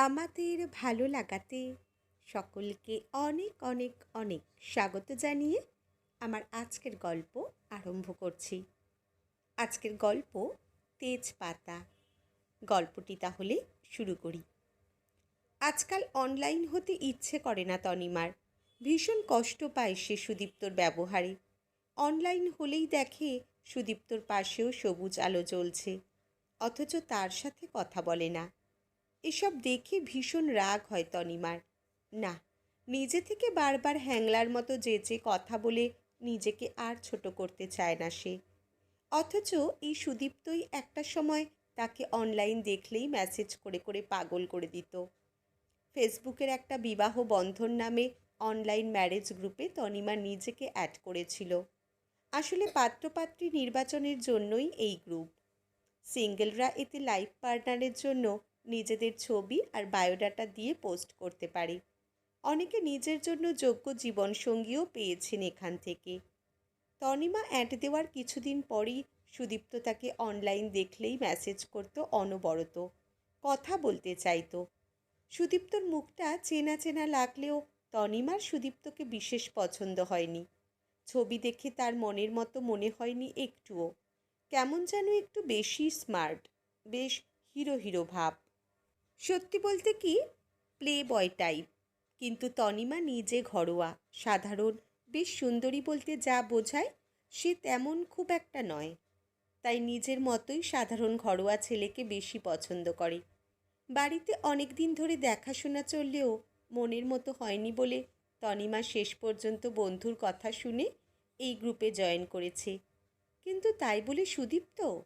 আমাদের ভালো লাগাতে সকলকে অনেক অনেক অনেক স্বাগত জানিয়ে আমার আজকের গল্প আরম্ভ করছি। আজকের গল্প তেজপাতা। গল্পটি তাহলে শুরু করি। আজকাল অনলাইন হতে ইচ্ছে করে না তনিমার। ভীষণ কষ্ট পায় সে সুদীপ্তর ব্যবহারে। অনলাইন হলেই দেখে সুদীপ্তর পাশেও সবুজ আলো জ্বলছে। অথচ তার সাথে কথা বলে না। এসব দেখে ভীষণ রাগ হয় তনিমার। না, নিজে থেকে বারবার হ্যাংলার মতো যে যে কথা বলে নিজেকে আর ছোট করতে চায় না সে। অথচ এই সুদীপ্তই একটা সময় তাকে অনলাইন দেখলেই মেসেজ করে করে পাগল করে দিত। ফেসবুকের একটা বিবাহ বন্ধন নামে অনলাইন ম্যারেজ গ্রুপে তনিমা নিজেকে অ্যাড করেছিল। আসলে পাত্রপাত্রী নির্বাচনের জন্যই এই গ্রুপ। সিঙ্গেলরা এতে লাইফ পার্টনারের জন্য নিজেদের ছবি আর বায়োডাটা দিয়ে পোস্ট করতে পারে। অনেকে নিজের জন্য যোগ্য জীবনসঙ্গীও পেয়েছেন এখান থেকে। তনিমা অ্যাড দেওয়ার কিছুদিন পরই সুদীপ্ত তাকে অনলাইন দেখলেই মেসেজ করত অনবরত। কথা বলতে চাইতো। সুদীপ্তর মুখটা চেনা চেনা লাগলেও তনিমার সুদীপ্তকে বিশেষ পছন্দ হয়নি। ছবি দেখে তার মনের মতো মনে হয়নি একটুও। কেমন যেন একটু বেশি স্মার্ট, বেশ হিরো হিরো ভাব। সত্যি বলতে কি? প্লে বয় টাইপ কিন্তু তনিমা নিজে ঘরোয়া। সাধারণ, বেশ সুন্দরী বলতে যা বোঝায়, সে তেমন খুব একটা নয়। তাই নিজের মতোই সাধারণ ঘরোয়া ছেলেকে বেশি পছন্দ করে। বাড়িতে অনেক দিন ধরে দেখাশোনা চললেও মনের মতো হয়নি বলে তনিমা শেষ পর্যন্ত বন্ধুর কথা শুনে এই গ্রুপে জয়েন করেছে। কিন্তু তাই বলে সুদীপ্ত?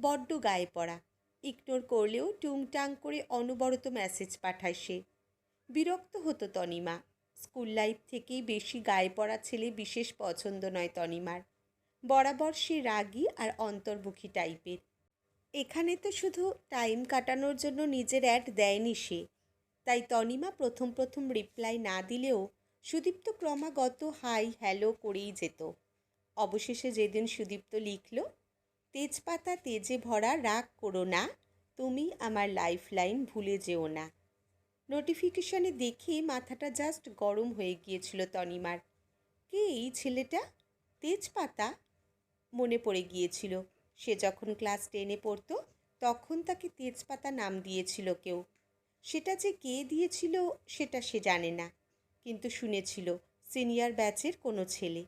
বড্ড গায়ে পড়া। ইগনোর করলেও টুংটাং করে অনবরত মেসেজ পাঠায় সে। বিরক্ত হতো তনিমা। স্কুল লাইফ থেকেই বেশি গায়ে পড়া ছেলে বিশেষ পছন্দ নয় তনিমার। বরাবর সে রাগী আর অন্তর্মুখী টাইপের। এখানে তো শুধু টাইম কাটানোর জন্য নিজের অ্যাড দেয়নি সে। তাই তনিমা প্রথম প্রথম রিপ্লাই না দিলেও সুদীপ্ত ক্রমাগত হাই হ্যালো করেই যেত। অবশেষে যেদিন সুদীপ্ত লিখল তেজপাতা তেজে ভরা রাগ করো না। তুমি আমার লাইফ লাইন ভুলে যেও না। নোটিফিকেশানে দেখে মাথাটা জাস্ট গরম হয়ে গিয়েছিল তনিমার। কে এই ছেলেটা? তেজপাতা? মনে পড়ে গিয়েছিল। সে যখন ক্লাস টেনে পড়তো, তখন তাকে তেজপাতা নাম দিয়েছিল কেউ। সেটা যে কে দিয়েছিল, সেটা সে জানে না। কিন্তু শুনেছিল, সিনিয়র ব্যাচের কোনো ছেলে।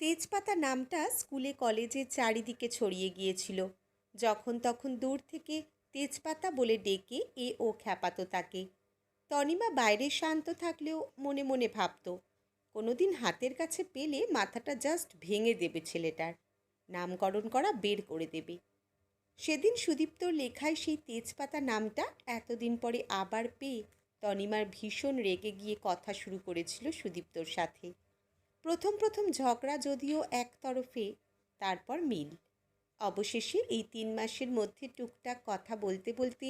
তেজপাতা নামটা স্কুলে কলেজে চারিদিকে ছড়িয়ে গিয়েছিল। যখন তখন দূর থেকে তেজপাতা বলে ডেকে এ ও খ্যাপাতো তাকে। তনিমা বাইরে শান্ত থাকলেও মনে মনে ভাবত, কোনোদিন হাতের কাছে পেলে মাথাটা জাস্ট ভেঙে দেবে ছেলেটার। নামকরণ করা বের করে দেবে। সেদিন সুদীপ্তর লেখায় সেই তেজপাতা নামটা এতদিন পরে আবার পেয়ে তনিমার ভীষণ রেগে গিয়ে কথা শুরু করেছিল সুদীপ্তর সাথে। প্রথম প্রথম ঝগড়া যদিও একতরফে, তারপর মিল। অবশেষে এই তিন মাসের মধ্যে টুকটাক কথা বলতে বলতে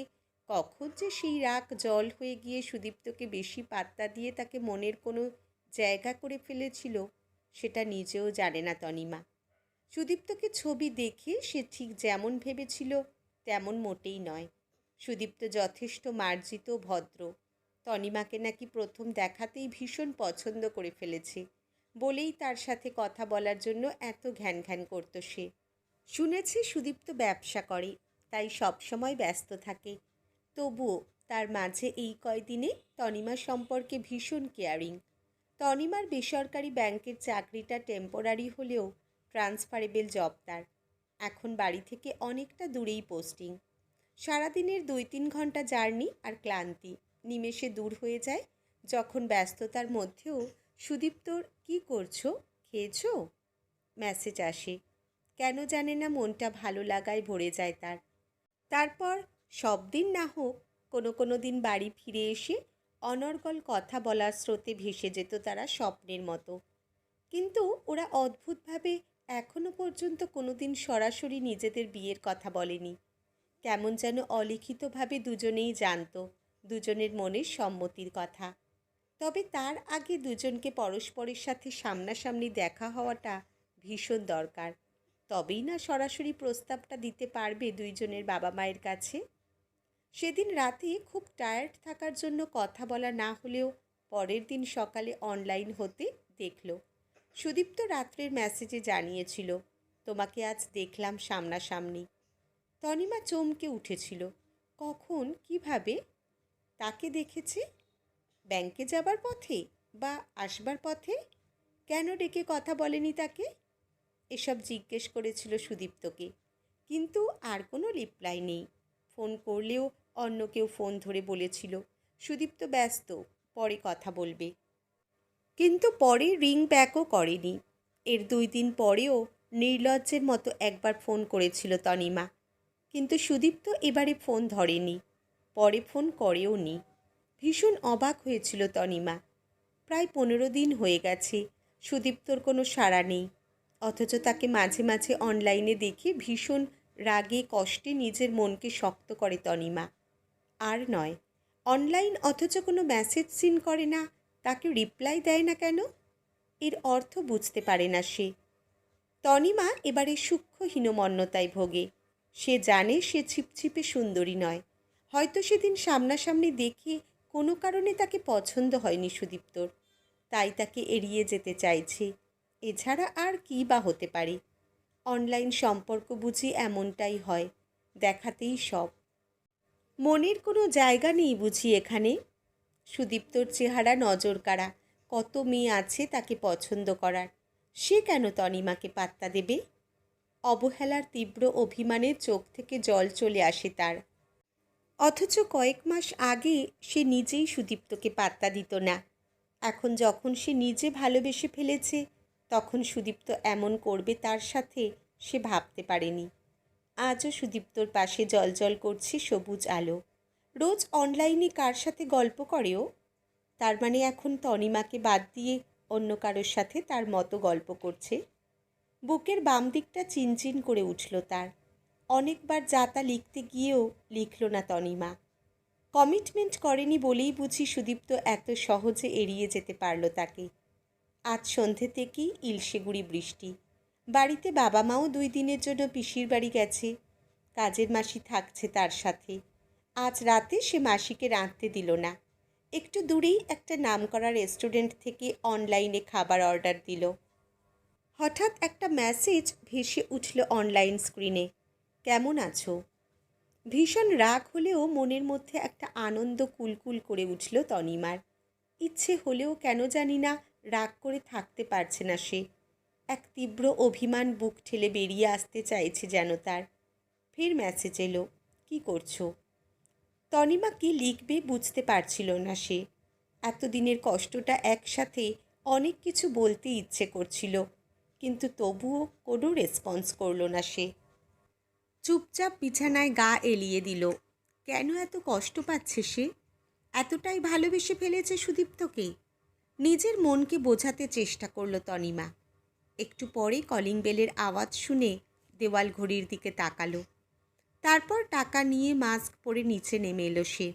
কখন যে সেই রাগ জল হয়ে গিয়ে সুদীপ্তকে বেশি পাত্তা দিয়ে তাকে মনের কোনো জায়গা করে ফেলেছিল, সেটা নিজেও জানে না তনিমা। সুদীপ্তকে ছবি দেখে সে ঠিক যেমন ভেবেছিল, তেমন মোটেই নয়। সুদীপ্ত যথেষ্ট মার্জিত, ভদ্র। তনিমাকে নাকি প্রথম দেখাতেই ভীষণ পছন্দ করে ফেলেছে। বলেই তার সাথে কথা বলার জন্য এত ঘ্যান ঘ্যান করতো সে। শুনেছি সুদীপ্ত ব্যবসা করে, তাই সব সময় ব্যস্ত থাকে। তবুও তার মাঝে এই কয়দিনে তনিমা সম্পর্কে ভীষণ কেয়ারিং। তনিমার বেসরকারি ব্যাংকের চাকরিটা টেম্পোরারি হলেও ট্রান্সফারেবল জব তার। এখন বাড়ি থেকে অনেকটা দূরেই পোস্টিং সারাদিনের দুই তিন ঘণ্টা জার্নি আর ক্লান্তি। নিমেষে দূর হয়ে যায়, যখন ব্যস্ততার মধ্যেও সুদীপ্তর, কি করছ? খেয়েছো? মেসেজ আসে, কেন জানে না মনটা ভালো লাগায় ভরে যায় তার। তারপর সব দিন না হোক, কোনো কোনো দিন বাড়ি ফিরে এসে অনর্গল কথা বলার স্রোতে ভেসে যেত তারা স্বপ্নের মতো। কিন্তু ওরা অদ্ভুতভাবে এখনও পর্যন্ত কোনো দিন সরাসরি নিজেদের বিয়ের কথা বলেনি। কেমন যেন অলিখিতভাবে দুজনেই জানতো, দুজনের মনের সম্মতির কথা। তবে তার আগে দুজনকে পরস্পরের সাথে সামনাসামনি দেখা হওয়াটা ভীষণ দরকার। তবেই না সরাসরি প্রস্তাবটা দিতে পারবে দুইজনের বাবা মায়ের কাছে? সেদিন রাতে খুব টায়ার্ড থাকার জন্য কথা বলা না হলেও পরের দিন সকালে অনলাইন হতে দেখল। সুদীপ্ত রাত্রের মেসেজে জানিয়েছিল, তোমাকে আজ দেখলাম সামনাসামনি। তনিমা চমকে উঠেছিল, কখন? কীভাবে? তাকে দেখেছে। ব্যাংকে যাবার পথে বা আসবার পথে? কেন ডেকে কথা বলেনি তাকে? এসব জিজ্ঞেস করেছিল সুদীপ্তকে। কিন্তু আর কোনো রিপ্লাই নেই। ফোন করলেও অন্য কেউ ফোন ধরে বলেছিল, সুদীপ্ত ব্যস্ত, পরে কথা বলবে। কিন্তু পরে রিং ব্যাকও করেনি। এর দুই দিন পরেও নির্লজ্জের মতো একবার ফোন করেছিল তনিমা। কিন্তু সুদীপ্ত এবারে ফোন ধরেনি। পরে ফোন করেও নি ভীষণ অবাক হয়েছিল তনিমা। প্রায় পনেরো দিন হয়ে গেছে, সুদীপ্তর কোনো সাড়া নেই। অথচ তাকে মাঝে মাঝে অনলাইনে দেখে ভীষণ রাগে, কষ্টে নিজের মনকে শক্ত করে তনিমা। আর নয় অনলাইন অথচ কোনো মেসেজ সিন করে না, তাকে রিপ্লাই দেয় না কেন? এর অর্থ বুঝতে পারে না সে। তনিমা এবারে সূক্ষ্ম হীনমন্যতায় ভোগে। সে জানে সে ছিপছিপে সুন্দরী নয়। হয়তো সেদিন সামনাসামনি দেখে কোনো কারণে তাকে পছন্দ হয়নি সুদীপ্তর। তাই তাকে এড়িয়ে যেতে চাইছে। এছাড়া আর কী বা হতে পারে? অনলাইন সম্পর্ক বুঝি এমনটাই হয়, দেখাতেই সব। মনের কোনো জায়গা নেই বুঝি এখানে? সুদীপ্তর চেহারা নজর কাড়া, কত মেয়ে আছে তাকে পছন্দ করার? সে কেন তনিমাকে পাত্তা দেবে? অবহেলার তীব্র অভিমানে চোখ থেকে জল চলে আসে তার। অথচ কয়েক মাস আগে সে নিজেই সুদীপ্তকে পাত্তা দিত না। এখন যখন সে নিজে ভালোবেসে ফেলেছে, তখন সুদীপ্ত এমন করবে তার সাথে সে ভাবতে পারেনি। আজও সুদীপ্তর পাশে জল করছে সবুজ আলো। রোজ অনলাইনে কার সাথে গল্প করেও? তার মানে এখন তনিমাকে বাদ দিয়ে অন্য কারোর সাথে তার মতো গল্প করছে? বুকের বাম দিকটা চিনচিন করে উঠল তার। অনেকবার যাতা লিখতে গিয়েও লিখল না তনিমা। কমিটমেন্ট করেনি বলেই বুঝি সুদীপ্ত এত সহজে এড়িয়ে যেতে পারল তাকে। আজ সন্ধে থেকেই ইলশেগুড়ি বৃষ্টি। বাড়িতে বাবা মাও দুই দিনের জন্য পিসির বাড়ি গেছে। কাজের মাসি থাকছে তার সাথে। আজ রাতে সে মাসিকে রাঁধতে দিল না। একটু দূরেই একটা নামকরা রেস্টুরেন্ট থেকে অনলাইনে খাবার অর্ডার দিল। হঠাৎ একটা মেসেজ ভেসে উঠল অনলাইন স্ক্রিনে। কেমন আছো? ভীষণ রাগ হলেও মনের মধ্যে একটা আনন্দ কুলকুল করে উঠল তনিমার। ইচ্ছে হলেও কেন জানি না রাগ করে থাকতে পারছে না সে। এক তীব্র অভিমান বুক ঠেলে বেরিয়ে আসতে চাইছে যেন তার। ফের মেসেজ এলো, কী করছ? তনিমা কি লিখবে বুঝতে পারছিল না সে। এতদিনের কষ্টটা একসাথে অনেক কিছু বলতে ইচ্ছে করছিল, কিন্তু তবুও কোনো রেসপন্স করল না সে। চুপচাপ বিছানায় গা এলিয়ে দিল। কেন এত কষ্ট পাচ্ছে সে? এতটাই ভালোবেসে ফেলেছে সুদীপ্তকে? নিজের মনকে বোঝাতে চেষ্টা করল তনিমা। একটু পরে কলিং বেলের আওয়াজ শুনে দেওয়াল ঘড়ির দিকে তাকালো। তারপর টাকা নিয়ে মাস্ক পরে নিচে নেমে এলো সে।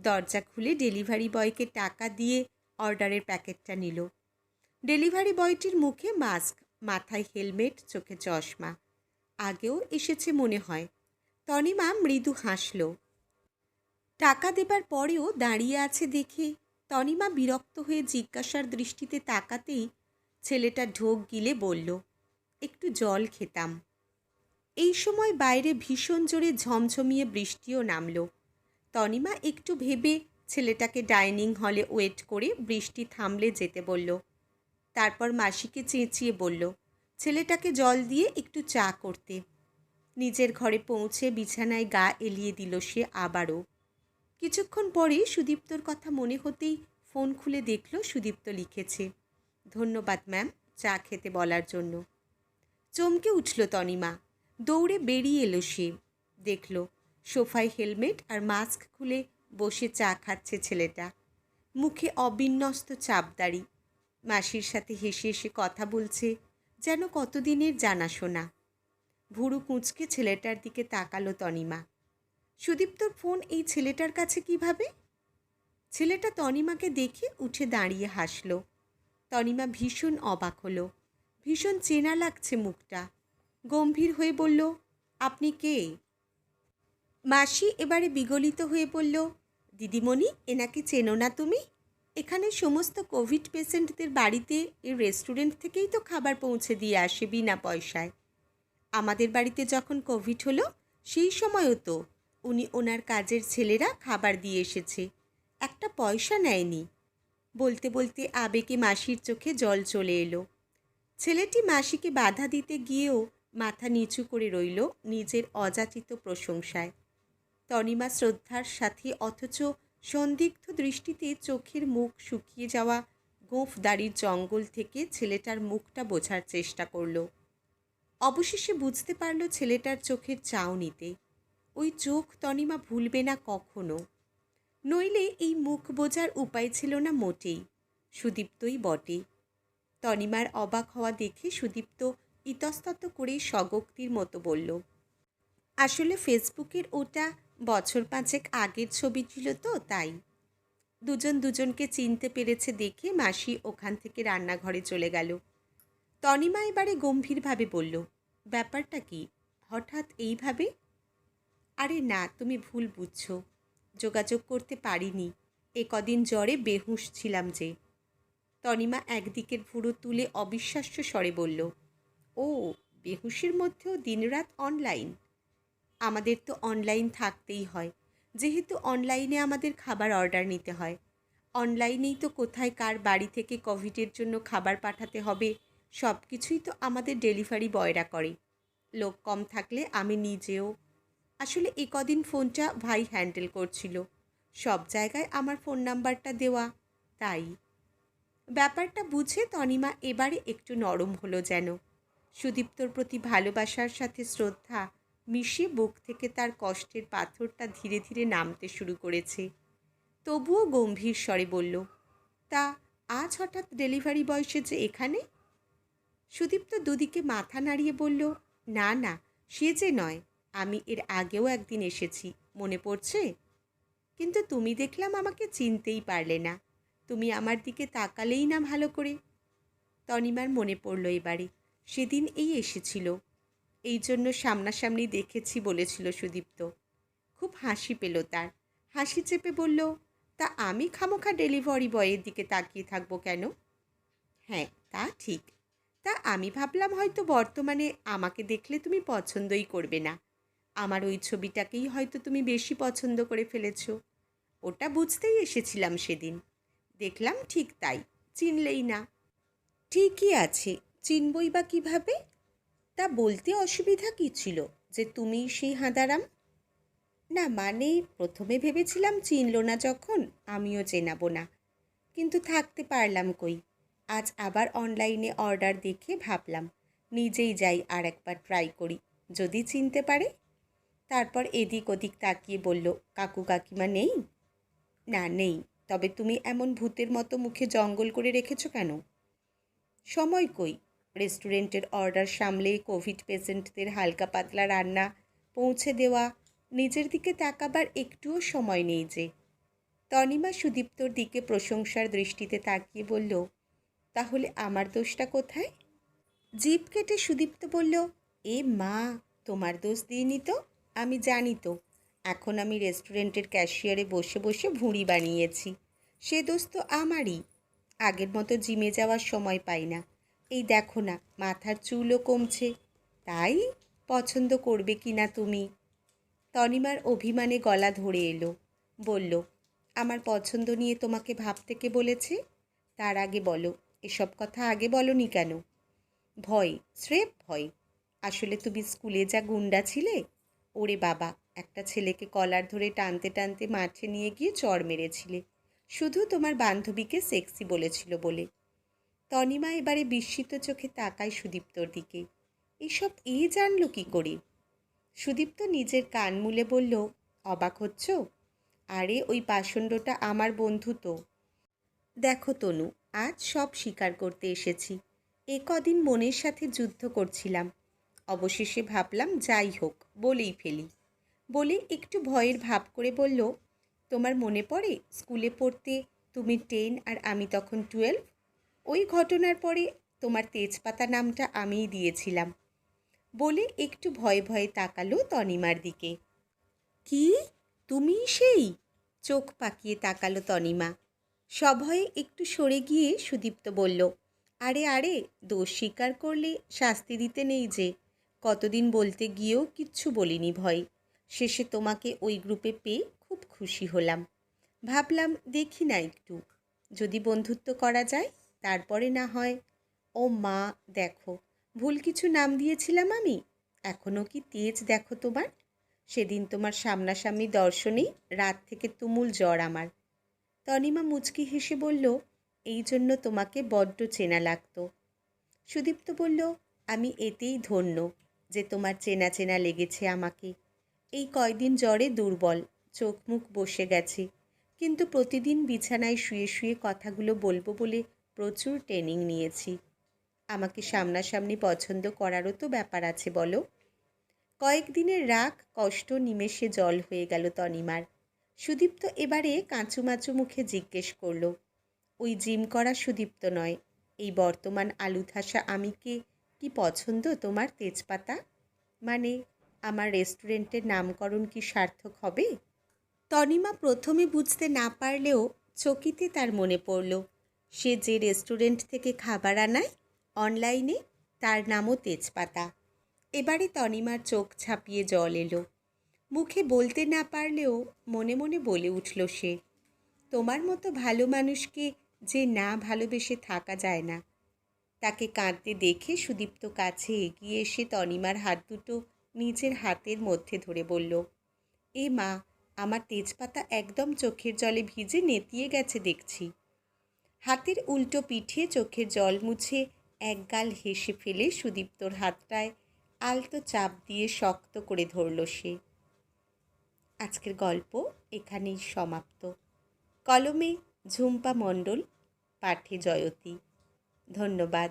দরজা খুলে ডেলিভারি বয়কে টাকা দিয়ে অর্ডারের প্যাকেটটা নিল। ডেলিভারি বয়টির মুখে মাস্ক, মাথায় হেলমেট, চোখে চশমা। আগেও এসেছে মনে হয়। তনিমা মৃদু হাসল। টাকা দেবার পরেও দাঁড়িয়ে আছে দেখে তনিমা বিরক্ত হয়ে জিজ্ঞাসার দৃষ্টিতে তাকাতেই ছেলেটা ঢোক গিলে বলল, একটু জল খেতাম। এই সময় বাইরে ভীষণ জোরে ঝমঝমিয়ে বৃষ্টিও নামল। তনিমা একটু ভেবে ছেলেটাকে ডাইনিং হলে ওয়েট করে বৃষ্টি থামলে যেতে বলল। তারপর মাসিকে চেঁচিয়ে বলল ছেলেটাকে জল দিয়ে একটু চা করতে। নিজের ঘরে পৌঁছে বিছানায় গা এলিয়ে দিল সে আবারও। কিছুক্ষণ পরে সুদীপ্তর কথা মনে হতেই ফোন খুলে দেখল সুদীপ্ত লিখেছে, ধন্যবাদ ম্যাম চা খেতে বলার জন্য। চমকে উঠল তনিমা, দৌড়ে বেরিয়ে এলো সে। দেখল সোফায় হেলমেট আর মাস্ক খুলে বসে চা খাচ্ছে ছেলেটা। মুখে অবিন্যস্ত চাপদাড়ি। মাসির সাথে হেসে হেসে কথা বলছে যেন কতদিনের জানাশোনা। ভুরু কুঁচকে ছেলেটার দিকে তাকালো তনিমা। সুদীপ্তর ফোন, এই ছেলেটার কাছে কীভাবে? ছেলেটা তনিমাকে দেখে উঠে দাঁড়িয়ে হাসল। তনিমা ভীষণ অবাক হলো। ভীষণ চেনা লাগছে মুখটা। গম্ভীর হয়ে বলল, আপনি কে? মাসি এবারে বিগলিত হয়ে বলল, দিদিমণি, এনাকে চেনো না তুমি? এখানে সমস্ত কোভিড পেশেন্টদের বাড়িতে এই রেস্টুরেন্ট থেকেই তো খাবার পৌঁছে দিয়ে আসে বিনা পয়সায়। আমাদের বাড়িতে যখন কোভিড হলো, সেই সময়ও তো উনি ওনার কাজের ছেলেরা খাবার দিয়ে এসেছে। একটা পয়সা নেয়নি। বলতে বলতে আবেগে মাসির চোখে জল চলে এলো। ছেলেটি মাসিকে বাধা দিতে গিয়েও মাথা নিচু করে রইল নিজের অযাচিত প্রশংসায়। তনিমা শ্রদ্ধার সাথে অথচ সন্দিগ্ধ দৃষ্টিতে চোখের মুখ শুকিয়ে যাওয়া গোঁফ দাড়ির জঙ্গল থেকে ছেলেটার মুখটা বোঝার চেষ্টা করল। অবশেষে বুঝতে পারল ছেলেটার চোখের চাউনিতে। ওই চোখ তনিমা ভুলবে না কখনো। নইলে এই মুখ বোঝার উপায় ছিল না মোটেই। সুদীপ্তই বটে। তনিমার অবাক হওয়া দেখে সুদীপ্ত ইতস্তত করে স্বগক্তির মতো বলল, আসলে ফেসবুকের ওটা বছর পাঁচেক আগের ছবি ছিল তো তাই। দুজন দুজনকে চিনতে পেরেছে দেখে মাসি ওখান থেকে রান্নাঘরে চলে গেল। তনিমা এবারে গম্ভীরভাবে বলল, ব্যাপারটা কি? হঠাৎ এইভাবে? আরে না, তুমি ভুল বুঝছ। যোগাযোগ করতে পারিনি। এ কদিন জ্বরে বেহুশ ছিলাম যে। তনিমা একদিকের ভুরু তুলে অবিশ্বাস্য স্বরে বলল, ও, বেহুশের মধ্যেও দিনরাত অনলাইন আমাদের তো অনলাইন থাকতেই হয়। যেহেতু অনলাইনে আমাদের খাবার অর্ডার নিতে হয়। অনলাইনেই তো কোথায় কার বাড়ি থেকে কোভিডের জন্য খাবার পাঠাতে হবে সব কিছুই তো আমাদের ডেলিভারি বয়রা করে। লোক কম থাকলে আমি নিজেও। আসলে এ কদিন ফোনটা ভাই হ্যান্ডেল করছিল। সব জায়গায় আমার ফোন নাম্বারটা দেওয়া, তাই। ব্যাপারটা বুঝে তনিমা এবারে একটু নরম হলো যেন। সুদীপ্তর প্রতি ভালোবাসার সাথে শ্রদ্ধা মিশিয়ে বুক থেকে তার কষ্টের পাথরটা ধীরে ধীরে নামতে শুরু করেছে। তবুও গম্ভীর স্বরে বলল, তা আজ হঠাৎ ডেলিভারি বয় যে এখানে? সুদীপ্ত দুদিকে মাথা নাড়িয়ে বলল, না না সে যে নয়, আমি এর আগেও একদিন এসেছি, মনে পড়ছে? কিন্তু তুমি দেখলাম আমাকে চিনতেই পারলে না, তুমি আমার দিকে তাকালেই না ভালো করে। তনিমার মনে পড়ল এবারে, সেদিন এই এসেছিল। এই জন্য সামনাসামনি দেখেছি বলেছিল সুদীপ্ত। খুব হাসি পেল তার। হাসি চেপে বলল, তা আমি খামোখা ডেলিভারি বয়ের দিকে তাকিয়ে থাকব কেন? হ্যাঁ তা ঠিক। তা আমি ভাবলাম হয়তো বর্তমানে আমাকে দেখলে তুমি পছন্দই করবে না। আমার ওই ছবিটাকেই হয়তো তুমি বেশি পছন্দ করে ফেলেছ। ওটা বুঝতেই এসেছিলাম সেদিন। দেখলাম ঠিক তাই, চিনলেই না। ঠিকই আছে, চিনবই বা কীভাবে? তা বলতে অসুবিধা কী ছিল যে তুমি সেই হাঁদারাম? না মানে প্রথমে ভেবেছিলাম চিনল না যখন, আমিও চেনাবো না। কিন্তু থাকতে পারলাম কই। আজ আবার অনলাইনে অর্ডার দেখে ভাবলাম, নিজেই যাই আর একবার ট্রাই করি, যদি চিনতে পারে। তারপর এদিক ওদিক তাকিয়ে বলল, কাকু কাকিমা নেই? না, নেই। তবে তুমি এমন ভূতের মতো মুখে জঙ্গল করে রেখেছো কেন? সময় কই? রেস্টুরেন্টের অর্ডার সামলে কোভিড পেশেন্টদের হালকা পাতলা রান্না পৌঁছে দেওয়া, নিজের দিকে তাকাবার একটুও সময় নেই যে। তনিমা সুদীপ্তর দিকে প্রশংসার দৃষ্টিতে তাকিয়ে বলল, তাহলে আমার দোষটা কোথায়? জিপ কেটে সুদীপ্ত বলল, এ মা, তোমার দোষ দিইনি তো, আমি জানি তো। এখন আমি রেস্টুরেন্টের ক্যাশিয়ারে বসে বসে ভুঁড়ি বানিয়েছি। সে দোষ তো আমারই। আগের মতো জিমে যাওয়ার সময় পাই না। এই দেখো না, মাথার চুলও কমছে। তাই পছন্দ করবে কি না তুমি? তনিমার অভিমানে গলা ধরে এলো। বলল, আমার পছন্দ নিয়ে তোমাকে ভাবতে কে বলেছে? তার আগে বলো, এসব কথা আগে বলনি কেন? ভয়, স্রেফ ভয়। আসলে তুমি স্কুলে যা গুন্ডা ছিলে, ওরে বাবা, একটা ছেলেকে কলার ধরে টানতে টানতে মাঠে নিয়ে গিয়ে চর মেরেছিলে। শুধু তোমার বান্ধবীকে সেক্সি বলেছিল বলে। তনিমা এবারে বিস্মিত চোখে তাকায় সুদীপ্তর দিকে। এসব এ জানল কি করে? সুদীপ্ত নিজের কান মুলে বলল, অবাক হচ্ছ? আরে, ওই পাষণ্ডটা আমার বন্ধু তো। দেখো তনু, আজ সব স্বীকার করতে এসেছি। এ কদিন মনের সাথে যুদ্ধ করছিলাম। অবশেষে ভাবলাম, যাই হোক, বলেই ফেলি। বলে একটু ভয়ের ভাব করে বলল, তোমার মনে পড়ে স্কুলে পড়তে তুমি টেন আর আমি তখন টুয়েলভ? ওই ঘটনার পরে তোমার তেজপাতা নামটা আমিই দিয়েছিলাম। বলে একটু ভয়ে ভয়ে তাকালো তনিমার দিকে। কি? তুমি সেই? চোখ পাকিয়ে তাকালো তনিমা। সভয়ে একটু সরে গিয়ে সুদীপ্ত বলল, আরে আরে, দোষ স্বীকার করলে শাস্তি দিতে নেই যে। কতদিন বলতে গিয়েও কিচ্ছু বলিনি ভয়। শেষে তোমাকে ওই গ্রুপে পেয়ে খুব খুশি হলাম। ভাবলাম দেখি না একটু। যদি বন্ধুত্ব করা যায় তারপরে না হয়, ও মা, দেখো, ভুল কিছু নাম দিয়েছিলাম আমি এখনও কি তেজ দেখো তোমার? সেদিন তোমার সামনাসামনি দর্শনেই রাত থেকে তুমুল জ্বর আমার। তনিমা মুচকি হেসে বলল, এই জন্য তোমাকে বড্ড চেনা লাগতো। সুদীপ্ত বলল, আমি এতেই ধন্য যে তোমার চেনা চেনা লেগেছে আমাকে। এই কয়দিন জ্বরে দুর্বল, চোখ মুখ বসে গেছে, কিন্তু প্রতিদিন বিছানায় শুয়ে শুয়ে কথাগুলো বলব বলে প্রচুর ট্রেনিং নিয়েছি। আমাকে সামনাসামনি পছন্দ করারও তো ব্যাপার আছে, বলো। কয়েকদিনের রাগ, কষ্ট, নিমেষে জল হয়ে গেল তনিমার। সুদীপ্ত এবারে কাঁচুমাচু মুখে জিজ্ঞেস করল, ওই জিম করা সুদীপ্ত নয়, এই বর্তমান আলু আলুথাসা আমিকে কি পছন্দ তোমার তেজপাতা? মানে আমার রেস্টুরেন্টের নামকরণ কি সার্থক হবে? তনিমা প্রথমে বুঝতে না পারলেও চকিতে তার মনে পড়ল সে যে রেস্টুরেন্ট থেকে খাবার আনায়, অনলাইনে তার নামও তেজপাতা। এবারে তনিমার চোখ ছাপিয়ে জল এলো। মুখে বলতে না পারলেও মনে মনে বলে উঠল সে, তোমার মতো ভালো মানুষকে যে না ভালোবেসে থাকা যায় না। তাকে কাঁদতে দেখে সুদীপ্ত কাছে এগিয়ে এসে তনিমার হাত দুটো নিজের হাতের মধ্যে ধরে বলল, এ মা, আমার তেজপাতা একদম চোখের জলে ভিজে নেতিয়ে গেছে দেখছি। হাতের উল্টো পিঠে চোখের জল মুছে একগাল হেসে ফেলে সুদীপ্তর হাতটায় আলতো চাপ দিয়ে শক্ত করে ধরল সে। আজকের গল্প এখানেই সমাপ্ত। কলমে ঝুম্পা মণ্ডল, পাঠে জয়তী। ধন্যবাদ।